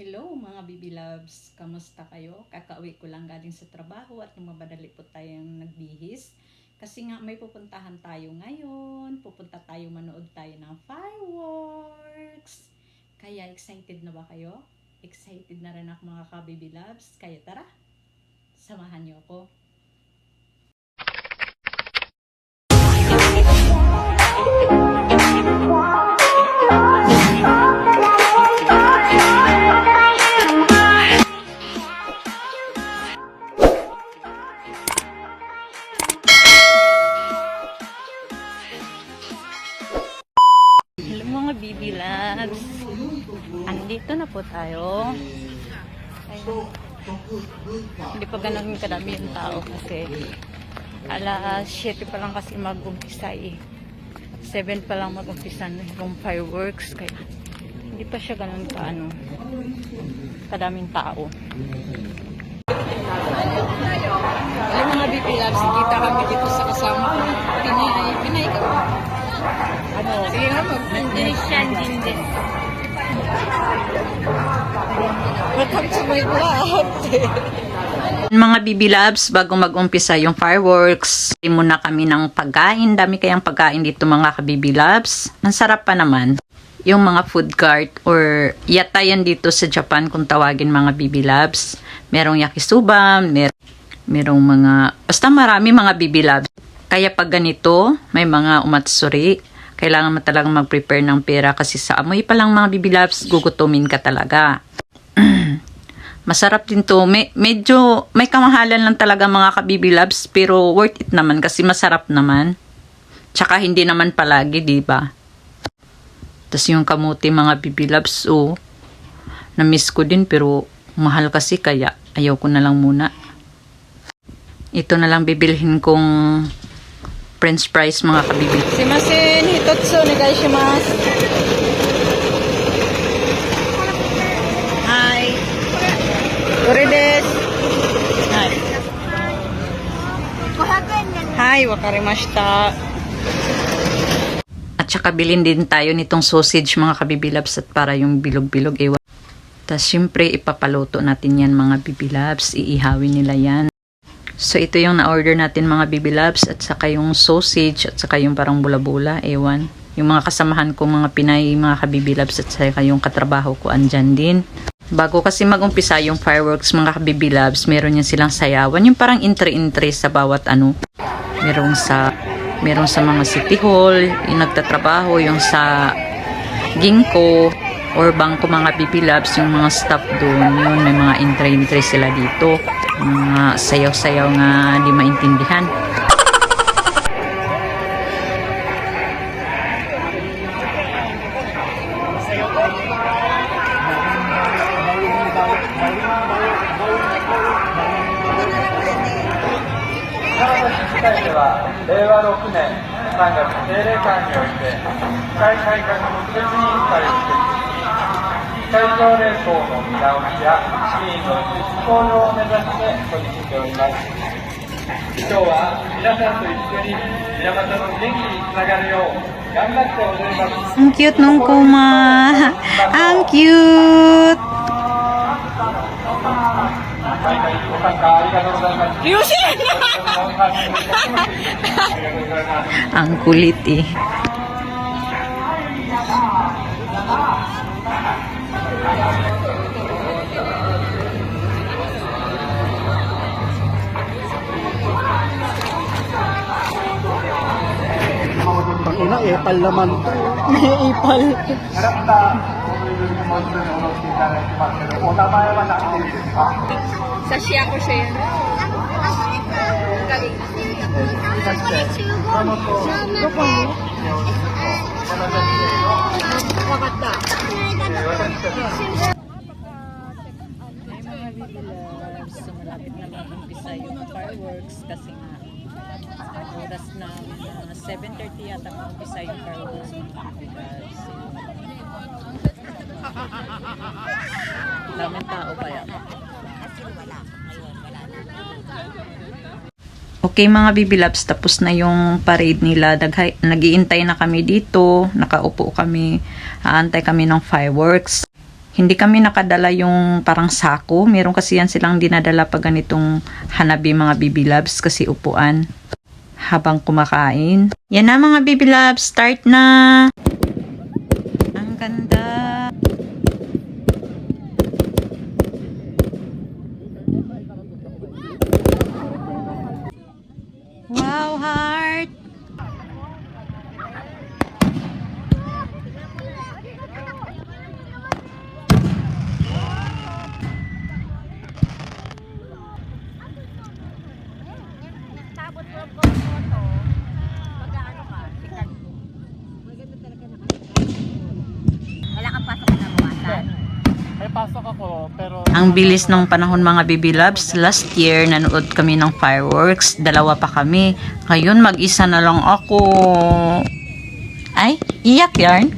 Hello mga baby loves, kamusta kayo? Kakauwi ko lang galing sa trabaho at mamadali po tayong nagbihis. Kasi nga may pupuntahan tayo ngayon, pupunta tayo manood tayo ng fireworks. Kaya excited na ba kayo? Excited na rin ako mga ka-baby loves. Kaya tara, samahan niyo ako. Tayo. Ayun. Hindi pa ganun kadami yung tao kasi alas 7 pa lang kasi mag-umpisa eh. 7 pa lang mag-umpisa yung fireworks kaya hindi pa siya ganun ka ano kadaming tao. Alam mga baby loves, kita kami dito sa kasama ko. Pinay, pinay ka ba? Ano? Sige nga po. Indonesian din din. Welcome. Mga Bibi Labs, bago mag-umpisa yung fireworks, muna kami ng pagkain. Dami kayang pagkain dito mga kabibi Labs. Ang sarap pa naman. Yung mga food cart or yatayan dito sa Japan kung tawagin mga Bibi Labs. Merong yakisoba, mer merong mga, basta marami mga Bibi Labs. Kaya pag ganito, may mga umatsuri, kailangan mo talagang mag-prepare ng pera kasi sa amoy pa lang mga Bibi Labs, gugutumin ka talaga. Masarap din to. May, medyo, may kamahalan lang talaga mga kabibi loves, pero worth it naman kasi masarap naman. Tsaka hindi naman palagi, di ba? Tapos yung kamuti mga bibi loves, oh, na-miss ko din pero mahal kasi kaya ayaw ko na lang muna. Ito na lang bibilhin kong french fries mga kabibi. Simasen, hitotsu, negaishimasu. Hi. これです。はい。 500円で Hi, wakarimashita. At saka bilhin din tayo nitong sausage mga kabibilabs at para yung bilog-bilog ewan. Tapos syempre ipapaluto natin yan mga bibilabs. Iihawin nila yan. So ito yung na-order natin mga bibilabs at saka yung sausage at saka yung parang bula-bula, ewan. Yung mga kasamahan ko mga Pinay, mga kabibilabs at saka yung katrabaho ko andyan din. Bago kasi mag-umpisa yung fireworks mga kabibilabs, meron yan silang sayawan. Yung parang entry-entry sa bawat ano. Merong sa merong sa mga city hall, yung nagtatrabaho, yung sa ginkgo or bangko mga bibilabs, yung mga staff doon, yun, may mga entry-entry sila dito. Mga sayaw-sayaw nga di maintindihan. 令和6年3月定例会において機械改革特別委員会を設置し機械条例法の見直しや資金の実行量を目指して取り組んでおります今日は皆さんと一緒に水俣の元気につながるよう頑張って踊ります Ang cute nung kuma. Ang cute. 毎回ご Ina, epal naman to. May epal. Harap na. Sa siya ko siya yan. Galing. So malapit na mag-umpisa yung fireworks kasi nga oras na mga 7.30 yata mag-umpisa yung fireworks mga kapitbags. Daming tao kaya. Kasi wala. Ayun, wala. Okay mga bibilabs, tapos na yung parade nila. Nagiintay na kami dito. Nakaupo kami. Aantay kami ng fireworks. Hindi kami nakadala yung parang sako. Meron kasi yan silang dinadala pag ganitong hanabi mga loves kasi upuan habang kumakain. Yan na mga loves, start na! Ang ganda! Wow, heart! Wala kang pasok na buwasan. May pasok ako, pero... Ang bilis ng panahon mga baby loves. Last year, nanood kami ng fireworks. Dalawa pa kami. Ngayon, mag-isa na lang ako. Ay, iyak yarn.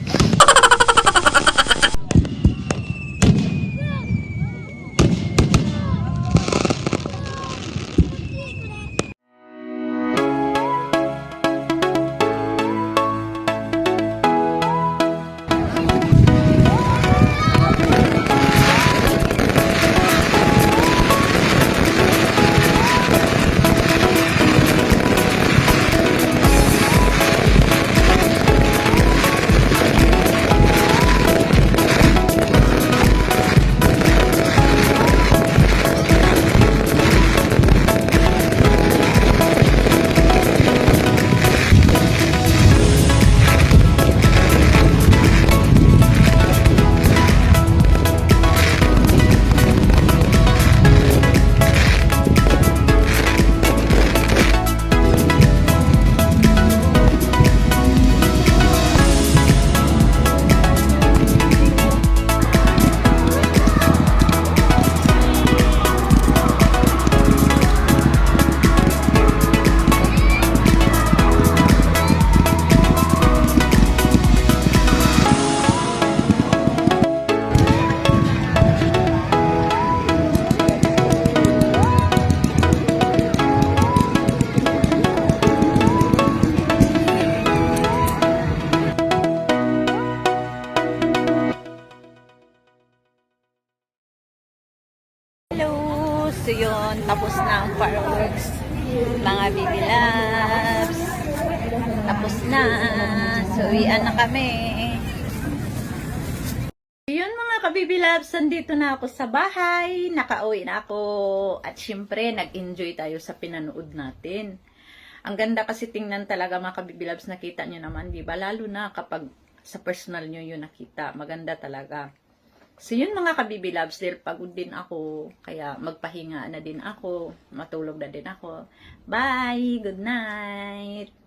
So yun, tapos na ang fireworks. Mga baby loves. Tapos na. So, iyan na kami. Yun mga kabibi loves, nandito na ako sa bahay. Nakauwi na ako. At syempre, nag-enjoy tayo sa pinanood natin. Ang ganda kasi tingnan talaga mga kabibi loves, nakita nyo naman, di ba? Lalo na kapag sa personal nyo yun nakita. Maganda talaga. So yun mga kabibi loves, dahil pagod din ako, kaya magpahinga na din ako, matulog na din ako. Bye! Good night!